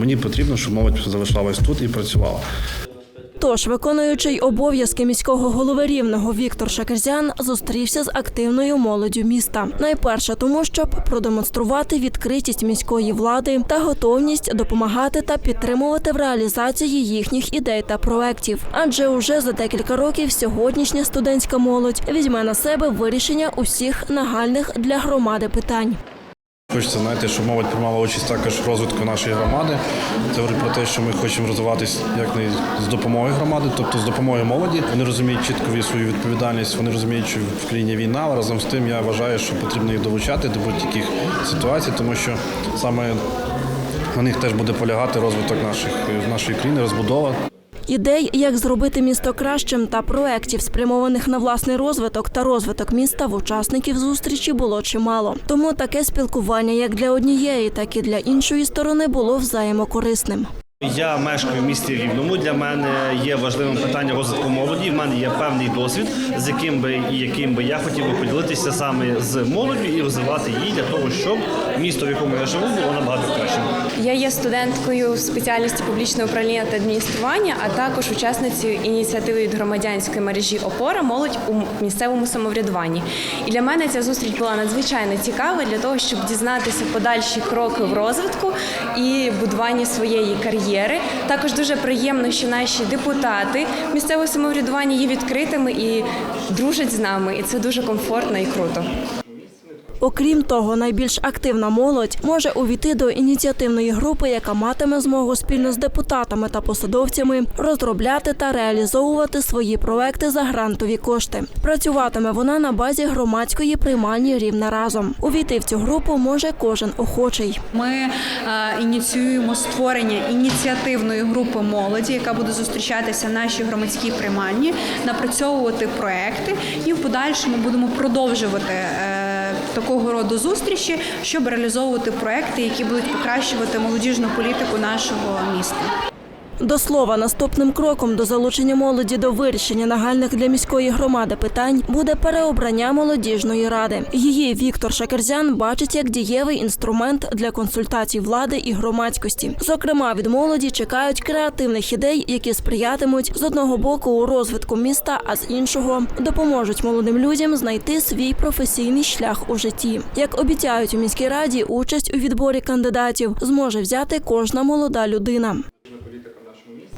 Мені потрібно, щоб молодь залишалась тут і працювала. Тож, виконуючий обов'язки міського голови рівного Віктор Шакерзян зустрівся з активною молоддю міста. Найперше тому, щоб продемонструвати відкритість міської влади та готовність допомагати та підтримувати в реалізації їхніх ідей та проєктів. Адже уже за декілька років сьогоднішня студентська молодь візьме на себе вирішення усіх нагальних для громади питань. Хочеться знаєте, щоб молодь приймала участь також в розвитку нашої громади. Це говорить про те, що ми хочемо розвиватись як не з допомогою громади, тобто з допомогою молоді. Вони розуміють чітко свою відповідальність, вони розуміють, що в країні війна. але Разом з тим я вважаю, що потрібно їх долучати до будь-яких ситуацій, тому що саме на них теж буде полягати розвиток наших нашої країни, розбудова. Ідей, як зробити місто кращим, та проєктів, спрямованих на власний розвиток та розвиток міста, в учасників зустрічі було чимало. Тому таке спілкування як для однієї, так і для іншої сторони було взаємокорисним. Я мешкаю в місті Рівному. Для мене є важливим питання розвитку молоді. В мене є певний досвід, з яким би і яким би я хотів би поділитися саме з молоддю і розвивати її для того, щоб місто, в якому я живу, було набагато кращим. Я є студенткою в спеціальності публічне управління та адміністрування, а також учасницею ініціативи від громадянської мережі Опора молодь у місцевому самоврядуванні. І для мене ця зустріч була надзвичайно цікава для того, щоб дізнатися подальші кроки в розвитку і будуванні своєї кар'єри. Також дуже приємно, що наші депутати місцевого самоврядування є відкритими і дружать з нами, і це дуже комфортно і круто. Окрім того, найбільш активна молодь може увійти до ініціативної групи, яка матиме змогу спільно з депутатами та посадовцями розробляти та реалізовувати свої проекти за грантові кошти. Працюватиме вона на базі громадської приймальні рівне разом. Увійти в цю групу може кожен охочий. Ми е, ініціюємо створення ініціативної групи молоді, яка буде зустрічатися в нашій громадській приймальні, напрацьовувати проекти, і в подальшому будемо продовжувати е, такого роду зустрічі, щоб реалізовувати проекти, які будуть покращувати молодіжну політику нашого міста. До слова, наступним кроком до залучення молоді до вирішення нагальних для міської громади питань буде переобрання молодіжної ради. Її Віктор Шакерзян бачить як дієвий інструмент для консультацій влади і громадськості. Зокрема, від молоді чекають креативних ідей, які сприятимуть з одного боку у розвитку міста, а з іншого допоможуть молодим людям знайти свій професійний шлях у житті. Як обіцяють у міській раді, участь у відборі кандидатів зможе взяти кожна молода людина.